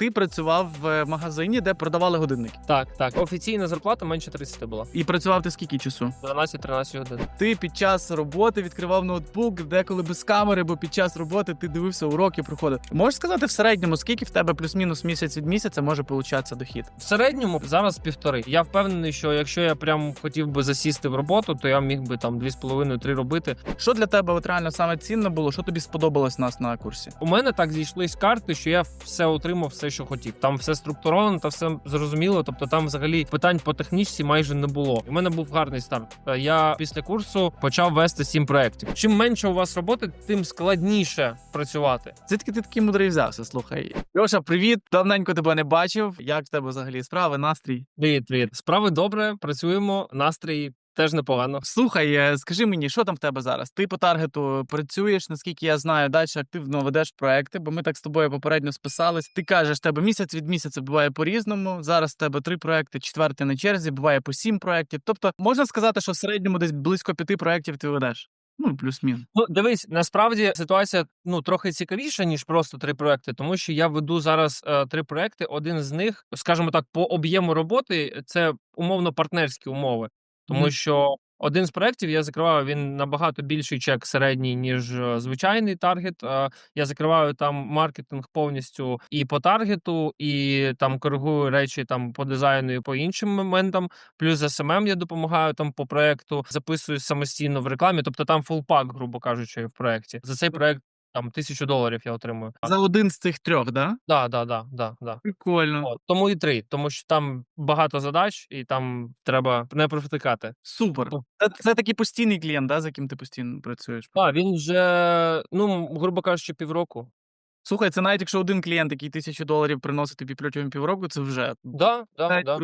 Ти працював в магазині, де продавали годинники. Так, так. Офіційна зарплата менше 30 була. І працював ти скільки часу? 12-13 годин. Ти під час роботи відкривав ноутбук, деколи без камери, бо під час роботи ти дивився уроки, проходив. Можеш сказати в середньому, скільки в тебе плюс-мінус місяць від місяця може получатися дохід? В середньому зараз півтори. Я впевнений, що якщо я прям хотів би засісти в роботу, то я міг би там 2,5-3 робити. Що для тебе от реально саме цінно було? Що тобі сподобалось нас на курсі? У мене так зійшлись карти, що я все отримав, все, що хотів. Там все структуровано та все зрозуміло. Тобто там взагалі питань по технічці майже не було. У мене був гарний старт. Е, Я після курсу почав вести сім проєктів. Чим менше у вас роботи, тим складніше працювати. Звідки ти такий мудрий взявся? Слухай. Льоша, привіт! Давненько тебе не бачив. Як в тебе взагалі справи, настрій? Привіт, привіт. Справи добре, працюємо, настрій теж непогано. Слухай, е, скажи мені, що там в тебе зараз? Ти по таргету працюєш, наскільки я знаю, далі активно ведеш проекти, бо ми так з тобою попередньо списались. Ти кажеш, в тебе місяць від місяця буває по-різному. Зараз в тебе три проекти, четвертий на черзі, буває по сім проєктів. Тобто можна сказати, що в середньому десь близько п'яти проєктів ти ведеш. Ну, плюс-мінус. Ну, дивись, насправді ситуація ну трохи цікавіша ніж просто три проекти, тому що я веду зараз е, три проекти. Один з них, скажімо так, по об'єму роботи це умовно партнерські умови, тому Мгм. що один з проєктів я закриваю він набагато більший чек середній, ніж е, звичайний таргет. Е, Я закриваю там маркетинг повністю і по таргету, і там коригую речі там по дизайну і по іншим моментам. Плюс SMM я допомагаю там по проекту, записую самостійно в рекламі. Тобто там фулпак, грубо кажучи, в проєкті. За цей проект там тисячу доларів я отримую. За один з цих трьох, да? Да, да, да, да, да. Прикольно. От, тому і три, тому що там багато задач, і там треба не провтикати. Супер. Це, це такий постійний клієнт, да, з яким ти постійно працюєш. А він вже, ну грубо кажучи, півроку. Слухай, це навіть якщо один клієнт, який тисячу доларів приносить тобі протягом півроку, це вже Да, да, навіть да.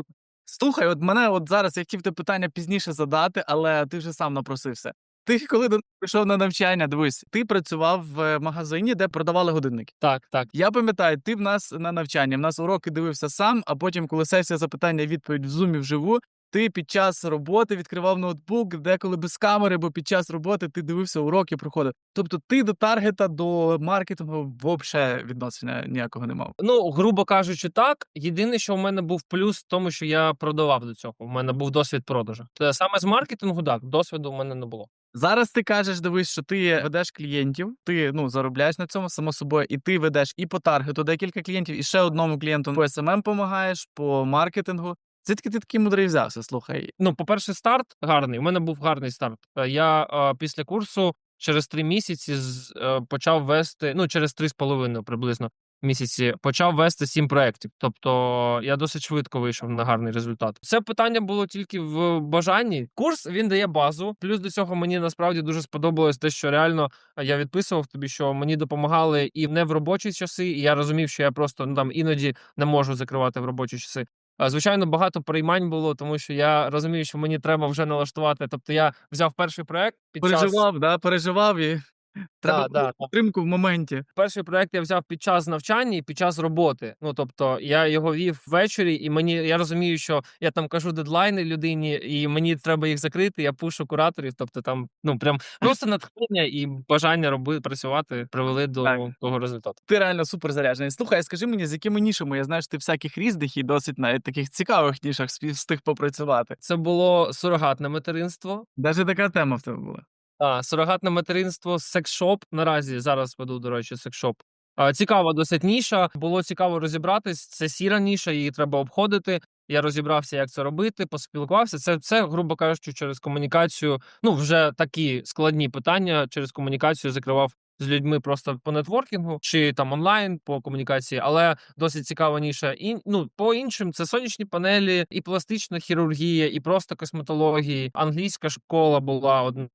Слухай, от мене от зараз я хотів те питання пізніше задати, але ти вже сам напросився. Ти коли до нас прийшов на навчання, дивись, ти працював в магазині, де продавали годинники. Так, так. Я пам'ятаю, ти в нас на навчанні, в нас уроки дивився сам, а потім, коли сесія запитання відповідь в зумі вживу, ти під час роботи відкривав ноутбук, деколи без камери, бо під час роботи ти дивився уроки, проходив. Тобто ти до таргета, до маркетингу взагалі відношення ніякого не мав. Ну, грубо кажучи, так. Єдине, що в мене був плюс в тому, що я продавав до цього. У мене був досвід продажу. Та Саме з маркетингу, так, досвіду в мене не було. Зараз ти кажеш, дивись, що ти ведеш клієнтів, ти ну заробляєш на цьому само собою, і ти ведеш і по таргету декілька клієнтів, і ще одному клієнту по SMM помагаєш, по маркетингу. Звідки ти такий мудрий взявся? Слухай, Ну, по-перше, старт гарний. У мене був гарний старт. Е, Я е, після курсу через три місяці з, е, почав вести, ну, через три з половиною приблизно місяці, почав вести сім проєктів. Тобто я досить швидко вийшов на гарний результат. Це питання було тільки в бажанні. Курс він дає базу. Плюс до цього мені насправді дуже сподобалось те, що реально е, я відписував тобі, що мені допомагали і не в робочі часи, і я розумів, що я просто ну там іноді не можу закривати в робочі часи. Звичайно, багато приймань було, тому що я розумію, що мені треба вже налаштувати. Тобто я взяв перший проект під час да, переживав і треба да, підтримку в моменті. перший проект я взяв під час навчання і під час роботи. Ну тобто я його вів ввечері, і мені я розумію, що я там кажу дедлайни людині, і мені треба їх закрити. Я пушу кураторів. Тобто, там ну прям просто натхнення і бажання робити працювати привели до Так. того результату. Ти реально супер заряджений. Слухай, скажи мені, з якими нішами? Я знаю, що ти всяких різних і досить навіть таких цікавих нішах встиг попрацювати. Це було сурогатне материнство. Даже така тема в тебе була. А, сурогатне материнство, секс-шоп. Наразі зараз веду, до речі, секс-шоп. А, цікава досить ніша. Було цікаво розібратись. Це сіра ніша, її треба обходити. Я розібрався, як це робити, поспілкувався. Це, це, грубо кажучи, через комунікацію. Ну, вже такі складні питання через комунікацію закривав з людьми просто по нетворкінгу чи там онлайн по комунікації, але досить цікава ніша. І ну по іншим це сонячні панелі, і пластична хірургія, і просто косметології. Англійська школа була одна.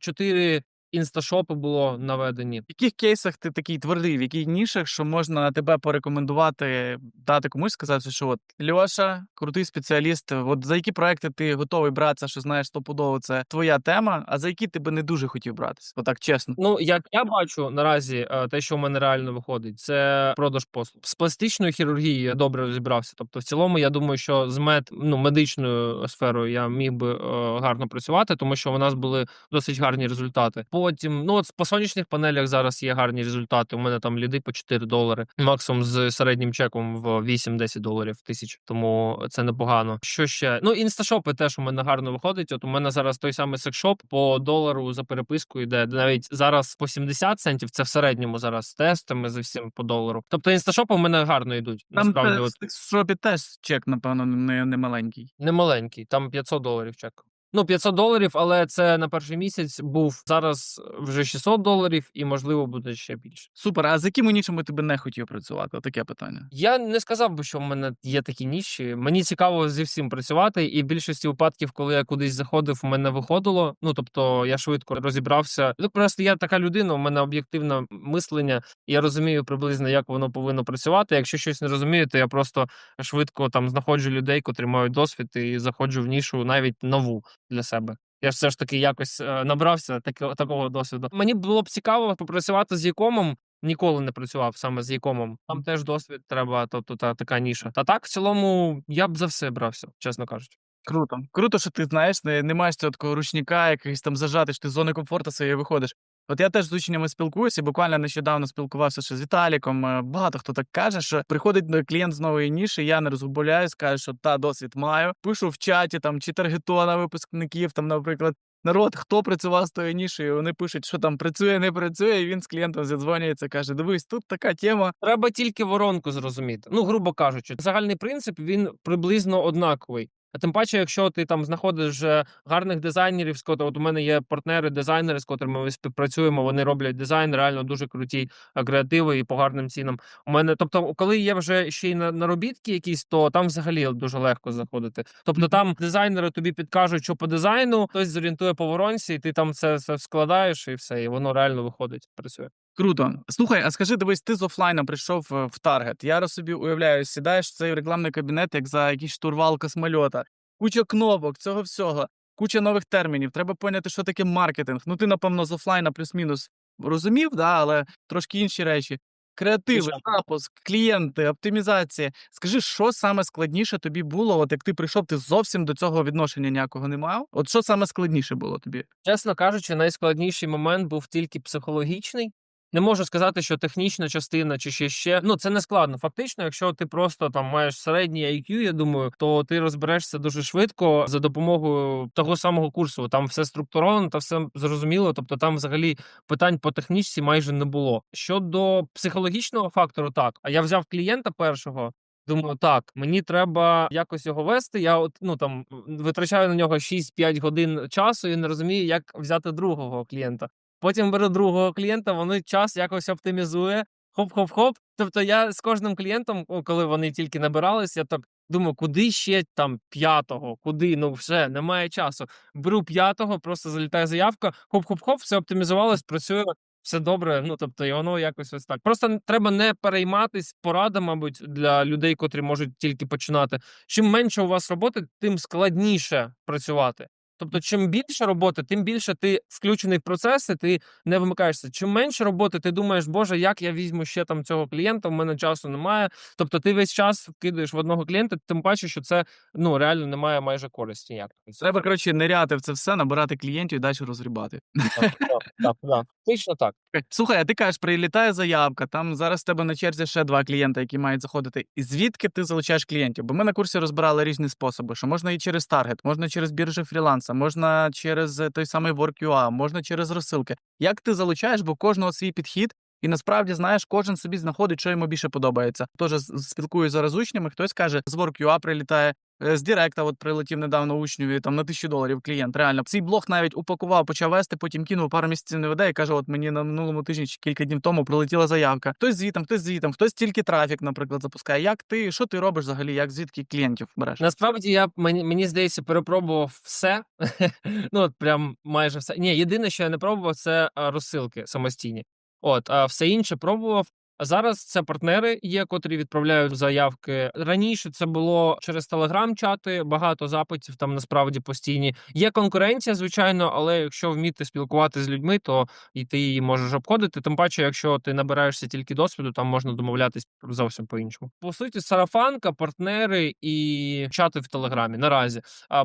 Чотири інсташопи було наведені. В яких кейсах ти такий твердий, в яких нішах, що можна тебе порекомендувати, дати комусь сказати, що от Льоша, крутий спеціаліст. От за які проекти ти готовий братися, що знаєш стопудово, це твоя тема, а за які ти би не дуже хотів братися? Отак чесно. Ну, як я бачу наразі, е, те, що в мене реально виходить, це продаж послуг. З пластичною хірургією я добре розібрався. Тобто, в цілому, я думаю, що з мед, ну, медичною сферою я міг би е, гарно працювати, тому що у нас були досить гарні результати. По Потім, ну от по сонячних панелях зараз є гарні результати. У мене там ліди по 4 долари, максимум з середнім чеком в 8-10 доларів тисяч. Тому це непогано. Що ще? Ну, інсташопи теж у мене гарно виходить. От у мене зараз той самий секшоп по долару за переписку йде. Навіть зараз по 70 центів. Це в середньому зараз з тестами за всім по долару. Тобто інсташопи у мене гарно йдуть. Там Насправді, от в шопі теж чек, напевно, не, не маленький. не маленький, там 500 доларів чек. Ну, 500 доларів, але це на перший місяць був зараз вже 600 доларів, і можливо буде ще більше. Супер. А з якими нішами ти би не хотів працювати? Таке питання. Я не сказав би, що в мене є такі ніші. Мені цікаво зі всім працювати, і в більшості випадків, коли я кудись заходив, у мене виходило. Ну тобто я швидко розібрався. Ну просто я така людина, у мене об'єктивне мислення. і Я розумію приблизно, як воно повинно працювати. Якщо щось не розумію, то я просто швидко там знаходжу людей, котрі мають досвід, і заходжу в нішу навіть нову для себе. Я ж все ж таки якось е, набрався такого такого досвіду. Мені було б цікаво попрацювати з якомом. Ніколи не працював саме з якомом. Там теж досвід треба, тобто та така ніша. Та так, в цілому, я б за все брався, чесно кажучи. Круто. Круто, що ти знаєш, не, не маєш цього такого ручника, якийсь там зажати, що ти з зони комфорту своєї виходиш. От я теж з учнями спілкуюся, буквально нещодавно спілкувався ще з Віталіком. е, Багато хто так каже, що приходить клієнт з нової ніші, я не розгубляюсь, каже, що та досвід маю. Пишу в чаті там чи таргетона випускників, там, наприклад. Народ, хто працював з тою нішею, вони пишуть, що там працює, не працює, і він з клієнтом зідзвонюється, каже: Дивись, тут така тема. Треба тільки воронку зрозуміти. Ну, грубо кажучи, загальний принцип він приблизно однаковий. А тим паче, якщо ти там знаходиш гарних дизайнерів, з от у мене є партнери, дизайнери, з котрими ми співпрацюємо. Вони роблять дизайн, реально дуже круті креативи і по гарним цінам. У мене, тобто, коли є вже ще й на- наробітки якісь, то там взагалі дуже легко заходити. Тобто, там дизайнери тобі підкажуть, що по дизайну, хтось зорієнтує по воронці, і ти там це, це складаєш, і все, і воно реально виходить, працює. Круто. Слухай, а скажи, дивись, ти з офлайном прийшов е, в таргет. Я раз собі уявляю, сідаєш в цей рекламний кабінет, як за якийсь штурвал космольота. Куча кнопок, цього всього, куча нових термінів. Треба поняти, що таке маркетинг. Ну, ти, напевно, з офлайна плюс-мінус розумів, да, але трошки інші речі. Креативи, Звичайно. запуск, клієнти, оптимізація. Скажи, що саме складніше тобі було? От як ти прийшов, ти зовсім до цього відношення ніякого не мав. От що саме складніше було тобі? Чесно кажучи, найскладніший момент був тільки психологічний. Не можу сказати, що технічна частина чи ще ще. Ну це не складно. Фактично, якщо ти просто там маєш середній IQ, я думаю, то ти розберешся дуже швидко за допомогою того самого курсу. Там все структуровано та все зрозуміло. Тобто там взагалі питань по технічці майже не було. Щодо психологічного фактору, так. А я взяв клієнта першого. Думаю, так, мені треба якось його вести. Я от ну там витрачаю на нього 6-5 годин часу і не розумію, як взяти другого клієнта. Потім беру другого клієнта, вони час якось оптимізує. Хоп-хоп-хоп. Тобто я з кожним клієнтом, коли вони тільки набирались, я так думаю, куди ще там п'ятого, куди? Ну все, немає часу. Беру п'ятого, просто залітає заявка, хоп-хоп-хоп, все оптимізувалось, працює. Все добре, ну тобто, і воно якось ось так. Просто треба не перейматись порада, мабуть, для людей, котрі можуть тільки починати. Чим менше у вас роботи, тим складніше працювати. Тобто, чим більше роботи, тим більше ти включений в процеси, ти не вимикаєшся. Чим менше роботи, ти думаєш, боже, як я візьму ще там цього клієнта, в мене часу немає. Тобто, ти весь час вкидаєш в одного клієнта, тим паче, що це ну реально немає майже користі ніякої. Треба, коротше, ниряти в це все, набирати клієнтів і далі розгрібати. Так, так, так, так. Точно так. Слухай, а ти кажеш, прилітає заявка, там зараз в тебе на черзі ще два клієнти, які мають заходити. І звідки ти залучаєш клієнтів? Бо ми на курсі розбирали різні способи, що можна і через таргет, можна через біржі фріланса, можна через той самий WorkUA, можна через розсилки. Як ти залучаєш, бо кожного свій підхід, і насправді знаєш, кожен собі знаходить, що йому більше подобається. Тож спілкуюсь зараз з учнями, хтось каже, з WorkUA прилітає. е, З Директа от прилетів недавно учневі там на тисячу доларів клієнт. Реально цей блог навіть упакував, почав вести, потім кинув пару місяців не веде і каже: От мені на минулому тижні чи кілька днів тому прилетіла заявка. Хтось звітом, хтось звітом, хтось тільки трафік, наприклад, запускає. Як ти що ти робиш взагалі? Як звідки клієнтів береш? Насправді я мені, мені здається, перепробував все. ну от прям майже все. Ні, єдине, що я не пробував, це розсилки самостійні. От, а все інше пробував. Зараз це партнери є, котрі відправляють заявки. Раніше це було через телеграм-чати, багато запитів там насправді постійні. Є конкуренція, звичайно, але якщо вміти спілкуватися з людьми, то і ти її можеш обходити. Тим паче, якщо ти набираєшся тільки досвіду, там можна домовлятись зовсім по-іншому. По суті, сарафанка, партнери і чати в телеграмі. Наразі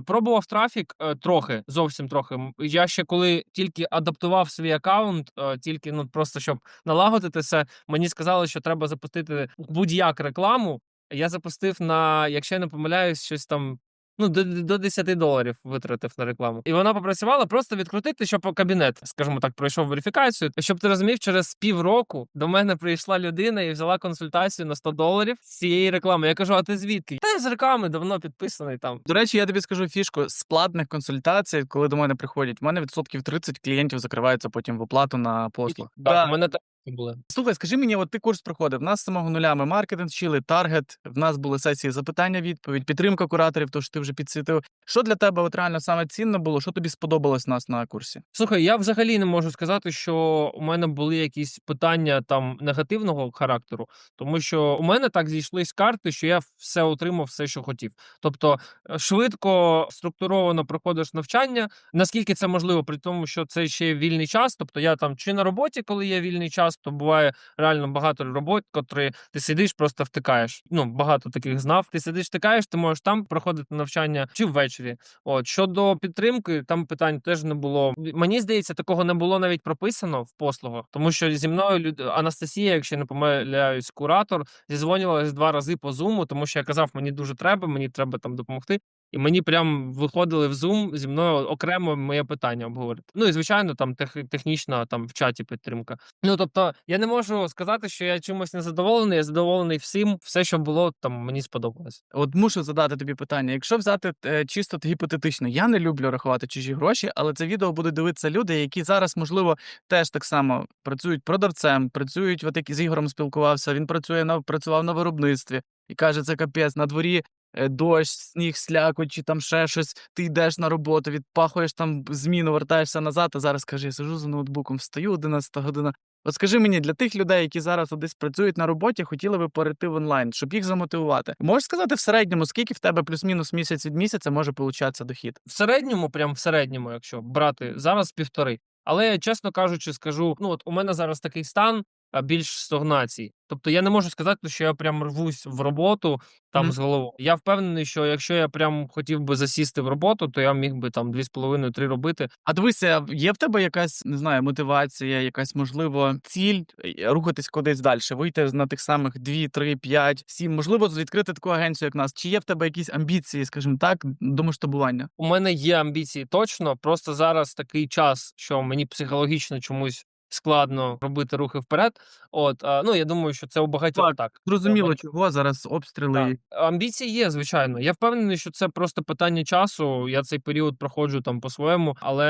пробував трафік е, трохи, зовсім трохи. Я ще коли тільки адаптував свій аккаунт, е, тільки ну просто щоб налагодити це, мені сказали, що треба запустити будь-як рекламу. Я запустив на, якщо я не помиляюсь, щось там. Ну, до, до 10 доларів витратив на рекламу. І вона попрацювала просто відкрутити, щоб кабінет, скажімо так, пройшов верифікацію. Щоб ти розумів, через півроку до мене прийшла людина і взяла консультацію на 100 доларів з цієї реклами. Я кажу: а ти звідки? Та я з реклами давно підписаний там. До речі, я тобі скажу фішку з платних консультацій, коли до мене приходять, в мене відсотків 30 клієнтів закриваються потім в оплату на послуг. Так, у мене так були. Слухай, скажи мені, от ти курс проходив. Нас з самого нуля ми маркетинг вчили, таргет. В нас були сесії запитання, відповідь, підтримка кураторів, то що ти вже підсвітив. Що для тебе от реально саме цінно було? Що тобі сподобалось нас на курсі? Слухай, я взагалі не можу сказати, що у мене були якісь питання там негативного характеру, тому що у мене так зійшлись карти, що я все отримав, все, що хотів. Тобто е, швидко структуровано проходиш навчання, наскільки це можливо, при тому, що це ще вільний час. Тобто я там чи на роботі, коли є вільний час, то буває реально багато робот, котрі ти сидиш, просто втикаєш. Ну багато таких знав. Ти сидиш, втикаєш, ти можеш там проходити навчання чи ввечері. От щодо підтримки, там питань теж не було. Мені здається, такого не було навіть прописано в послугах, тому що зі мною люд... Анастасія, якщо не помиляюсь, куратор, зізвонювалась два рази по зуму, тому що я казав, мені дуже треба, мені треба там допомогти. І мені прям виходили в Zoom зі мною окремо моє питання обговорити. Ну і звичайно, там тех, технічна там в чаті підтримка. Ну тобто, я не можу сказати, що я чимось не задоволений. Я задоволений всім, все, що було там, мені сподобалось. От мушу задати тобі питання. Якщо взяти е, чисто гіпотетично, я не люблю рахувати чужі гроші, але це відео будуть дивитися люди, які зараз, можливо, теж так само працюють продавцем, працюють, от як з Ігорем спілкувався. Він працює на працював на виробництві і каже, це капець на дворі. Е, Дощ, сніг, слякоть, чи там ще щось, ти йдеш на роботу, відпахуєш там зміну, вертаєшся назад, а зараз кажи, сижу за ноутбуком, встаю 11 година. От скажи мені, для тих людей, які зараз десь працюють на роботі, хотіли би перейти в онлайн, щоб їх замотивувати. Можеш сказати в середньому, скільки в тебе плюс-мінус місяць від місяця може получатися дохід? В середньому, прям в середньому, якщо брати зараз півтори. Але чесно кажучи, скажу: ну от у мене зараз такий стан більш стагнації. Тобто я не можу сказати, що я прям рвусь в роботу там Мгм. з головою. Я впевнений, що якщо я прям хотів би засісти в роботу, то я міг би там дві з половиною три робити. А дивися, є в тебе якась не знаю, мотивація, якась можливо ціль е, рухатись кудись далі, вийти на тих самих 2, 3, 5, 7, можливо, відкрити таку агенцію, як нас. Чи є в тебе якісь амбіції, скажімо так, до масштабування? У мене є амбіції точно. Просто зараз такий час, що мені психологічно чомусь складно робити рухи вперед. От а, ну я думаю, що це у багатьох Так, так. Зрозуміло, Багатьох. чого зараз обстріли. Так. Амбіції є, звичайно. Я впевнений, що це просто питання часу. Я цей період проходжу там по-своєму, але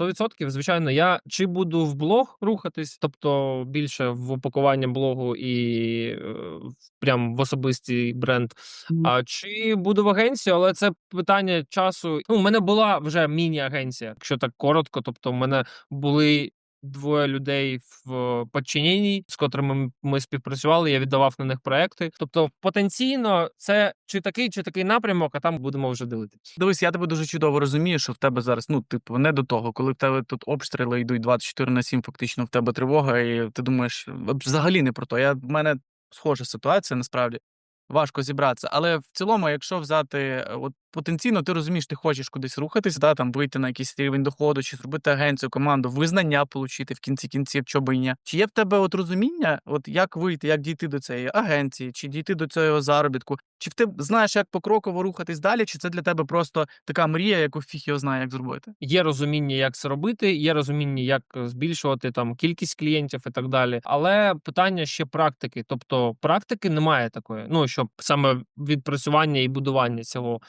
100%, звичайно, я чи буду в блог рухатись, тобто більше в упакування блогу і е, прям в особистий бренд. А чи буду в агенцію, але це питання часу. Ну, у мене була вже міні-агенція, якщо так коротко. Тобто, у мене були двоє людей в подчиненні, з котрими ми співпрацювали. Я віддавав на них проекти. Тобто, потенційно, це чи такий, чи такий напрямок, а там будемо вже дивитися. Дивись, я тебе дуже чудово розумію, що в тебе зараз, ну, типу, не до того, коли в тебе тут обстріли йдуть 24 на 7, фактично в тебе тривога, і ти думаєш, взагалі не про то. Я, в мене схожа ситуація, насправді. Важко зібратися. Але в цілому, якщо взяти, е, от потенційно, ти розумієш, ти хочеш кудись рухатись, да, там вийти на якийсь рівень доходу, чи зробити агенцію, команду, визнання отримати в кінці кінців, що би. Чи є в тебе от розуміння, от як вийти, як дійти до цієї агенції, чи дійти до цього заробітку? Чи ти знаєш, як покроково рухатись далі, чи це для тебе просто така мрія, яку його знає, як зробити? Є розуміння, як це робити, є розуміння, як е, збільшувати там кількість клієнтів і так далі. Але питання ще практики. Тобто практики немає такої. Ну щоб саме відпрацювання і будування цього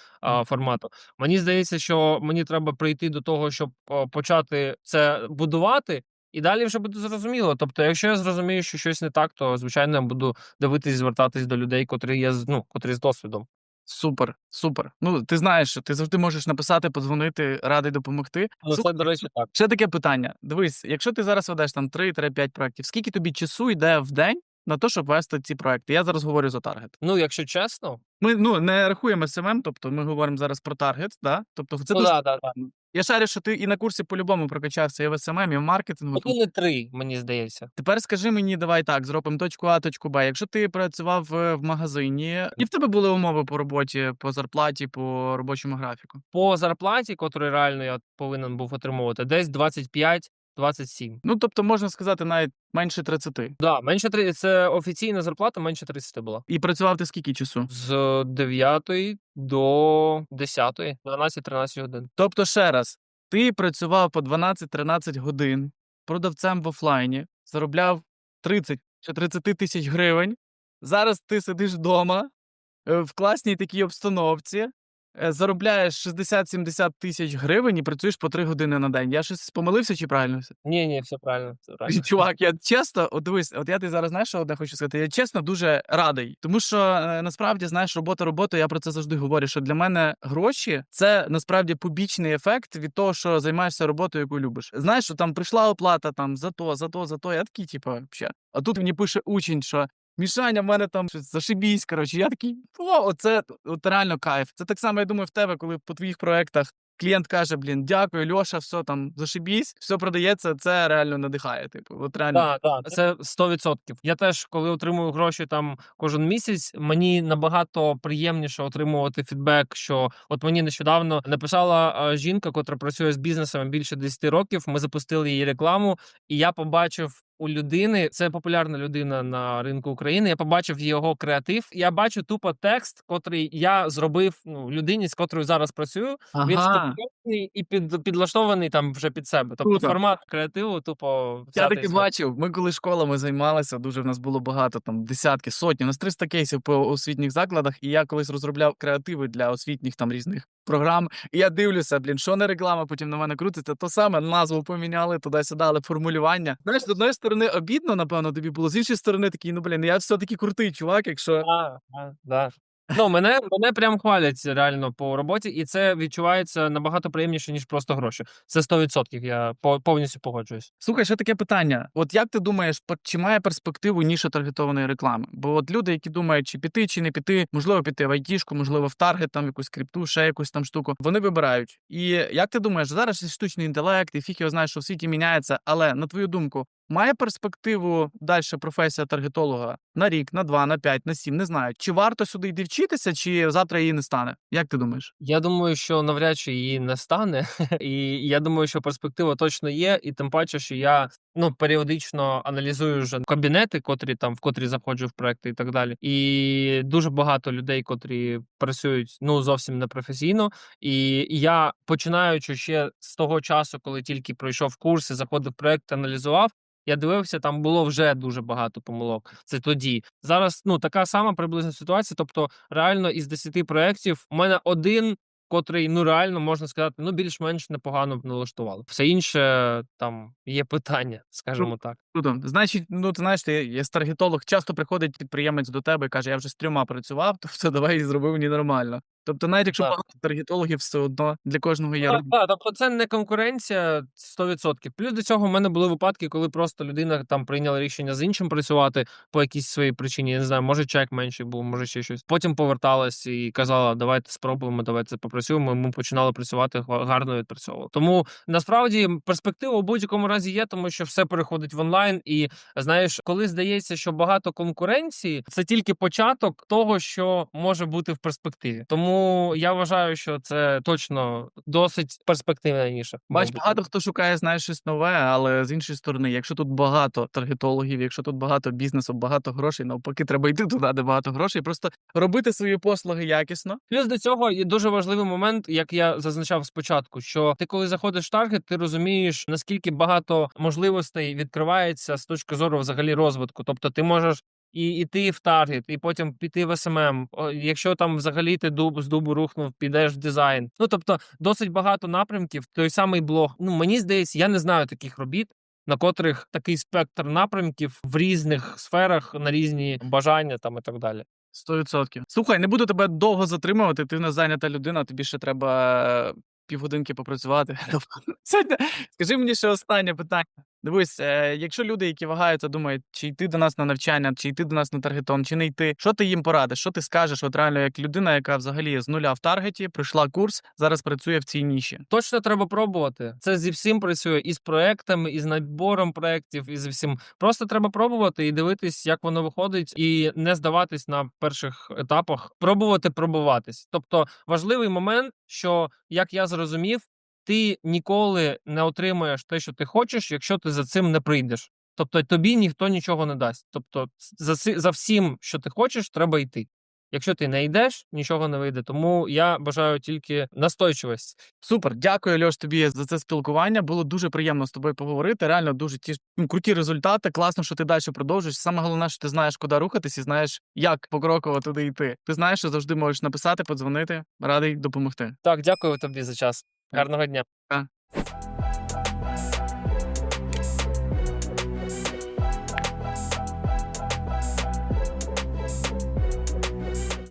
формату. Мені здається, що мені треба прийти до того, щоб почати це будувати. І далі вже буде зрозуміло. Тобто, якщо я зрозумію, що щось не так, то звичайно я буду дивитись, звертатись до людей, котрі є ну, котрі з досвідом. Супер, супер. Ну ти знаєш, що ти завжди можеш написати, подзвонити, радий допомогти. Але Слухай, це, до речі, так. Ще таке питання. Дивись, якщо ти зараз ведеш там 3-5 проєктів, скільки тобі часу йде в день на те, щоб вести ці проекти? Я зараз говорю за таргет. Ну, якщо чесно, Ми ну не рахуємо СММ, тобто ми говоримо зараз про таргет. Да? Тобто це ну, дуже да, да, да. я шарю, що ти і на курсі по-любому прокачався і в СММ, і в маркетингу. один і три, мені здається. Тепер скажи мені, давай так, зробимо точку А, точку Б. Якщо ти працював е, в магазині, і в тебе були умови по роботі, по зарплаті, по робочому графіку. По зарплаті, котру реально я повинен був отримувати, десь 25-27. Ну тобто можна сказати, навіть менше 30. Да, менше 30, це офіційна зарплата, менше 30 була. І працював ти скільки часу? З 9 до 10, 12-13 годин. Тобто, ще раз, ти працював по 12-13 годин продавцем в офлайні, заробляв 30 чи 30 тисяч гривень. Зараз ти сидиш вдома е, в класній такій обстановці, заробляєш 60-70 тисяч гривень і працюєш по 3 години на день. Я щось помилився чи правильно все? Ні, ні, все правильно. Все правильно. Чувак, я чесно, от дивись, от я ти зараз знаєш, що одне хочу сказати. Я чесно дуже радий, тому що е, насправді знаєш, робота робота. Я про це завжди говорю. Що для мене гроші це насправді побічний ефект від того, що займаєшся роботою, яку любиш. Знаєш, що там прийшла оплата там за то, за то, за то. Я такий, типу, взагалі. А тут мені пише учень, що. Мішаня, в мене там щось зашибісь. Коротше, я такий, о, оце от реально кайф. Це так само, я думаю, в тебе, коли по твоїх проектах клієнт каже: Блін, дякую, Льоша, все там зашибісь, все продається. Це реально надихає. Типу, от реально. Так, це 100%. Я теж, коли отримую гроші там кожен місяць, мені набагато приємніше отримувати фідбек. Що от мені нещодавно написала жінка, котра працює з бізнесом більше 10 років. Ми запустили її рекламу, і я побачив. У людини це популярна людина на ринку України. Я побачив його креатив. Я бачу тупо текст, котрий я зробив ну людині, з котрою зараз працюю. Він Ага. і під підлаштований там вже під себе. Тобто Круто. формат креативу, тупо Я таки бачив. Ми коли школами займалися, дуже в нас було багато, там десятки, сотні, у нас 300 кейсів по освітніх закладах. І я колись розробляв креативи для освітніх там різних програм. І я дивлюся, блін, що не реклама, потім на мене крутиться. То саме назву поміняли туди-сюди, але формулювання. Знаєш, з одної сторони обідно, напевно, тобі було, з іншої сторони, такий, ну блін, я все-таки крутий чувак, якщо. А, а, да. Ну, мене, мене прям хвалять реально по роботі, і це відчувається набагато приємніше, ніж просто гроші. Це 100%, я по- повністю погоджуюсь. Слухай, ще таке питання. От як ти думаєш, чи має перспективу ніша таргетованої реклами? Бо от люди, які думають, чи піти, чи не піти, можливо, піти в айтішку, можливо, в таргет, там якусь крипту, ще якусь там штуку. Вони вибирають. І як ти думаєш, зараз штучний інтелект, і фіг його знаєш, що в світі міняється. Але на твою думку, має перспективу далі професія таргетолога на рік, на два, на п'ять, на сім, не знаю. Чи варто сюди йти вчитися, чи завтра її не стане? Як ти думаєш? Я думаю, що навряд чи її не стане, і я думаю, що перспектива точно є, і тим паче, що я ну періодично аналізую вже кабінети, котрі там в котрі заходжу в проекти і так далі. І дуже багато людей, котрі працюють ну зовсім непрофесійно. І я починаючи ще з того часу, коли тільки пройшов курси, заходив в проект, аналізував. Я дивився, там було вже дуже багато помилок. Це тоді. Зараз ну така сама приблизна ситуація. Тобто, реально із 10 проєктів у мене один, котрий ну реально можна сказати, ну більш-менш непогано налаштували. Все інше там є питання, скажімо так. Круто. Значить, ну ти знаєш, ти є таргетолог, часто приходить підприємець до тебе і каже, я вже з трьома працював, тобто давай зроби мені нормально. Тобто, навіть якщо Так. багато таргетологів, все одно для кожного є Так, так, тобто це не конкуренція 100%. Плюс до цього в мене були випадки, коли просто людина там прийняла рішення з іншим працювати по якійсь своїй причині. Я не знаю, може чек менший був, може ще щось. Потім поверталась і казала, давайте спробуємо, давайте попрацюємо. Ми починали працювати га- гарно відпрацьовували. Тому насправді перспектива у будь-якому разі є, тому що все переходить в онлайн. І знаєш, коли здається, що багато конкуренції, це тільки початок того, що може бути в перспективі. Тому я вважаю, що це точно досить перспективна ніша. Бач, багато хто шукає, знаєш, щось нове, але з іншої сторони, якщо тут багато таргетологів, якщо тут багато бізнесу, багато грошей, навпаки, треба йти туди, де багато грошей, просто робити свої послуги якісно. Плюс до цього є дуже важливий момент, як я зазначав спочатку, що ти, коли заходиш в таргет, ти розумієш наскільки багато можливостей відкривається з точки зору взагалі розвитку. Тобто, ти можеш. І йти в таргет, і потім піти в СММ. Якщо там взагалі ти дуб з дубу рухнув, підеш в дизайн. Ну тобто досить багато напрямків. Той самий блог. Ну мені здається, я не знаю таких робіт, на котрих такий спектр напрямків в різних сферах на різні бажання там і так далі. 100%. Слухай, не буду тебе довго затримувати. Ти нас зайнята людина, тобі ще треба е, півгодинки попрацювати. Сьогодні скажи мені ще останнє питання. Дивись, е, якщо люди, які вагаються, думають, чи йти до нас на навчання, чи йти до нас на таргетон, чи не йти, що ти їм порадиш? Що ти скажеш? От реально, як людина, яка взагалі з нуля в таргеті, пройшла курс, зараз працює в цій ніші. Точно треба пробувати. Це зі всім працює і з проектами, і з набором проєктів, і зі всім. Просто треба пробувати і дивитись, як воно виходить, і не здаватись на перших етапах. Пробувати пробуватись. Тобто важливий момент, що як я зрозумів, ти ніколи не отримаєш те, що ти хочеш, якщо ти за цим не прийдеш. Тобто тобі ніхто нічого не дасть. Тобто, за, за всім, що ти хочеш, треба йти. Якщо ти не йдеш, нічого не вийде. Тому я бажаю тільки настойчивості. Супер, дякую, Льош, тобі за це спілкування. Було дуже приємно з тобою поговорити. Реально дуже ті ну, круті результати. Класно, що ти далі продовжуєш. Саме головне, що ти знаєш, куди рухатись, і знаєш, як покроково туди йти. Ти знаєш, що завжди можеш написати, подзвонити. Радий допомогти. Так, дякую тобі за час. Гарного дня. Пока.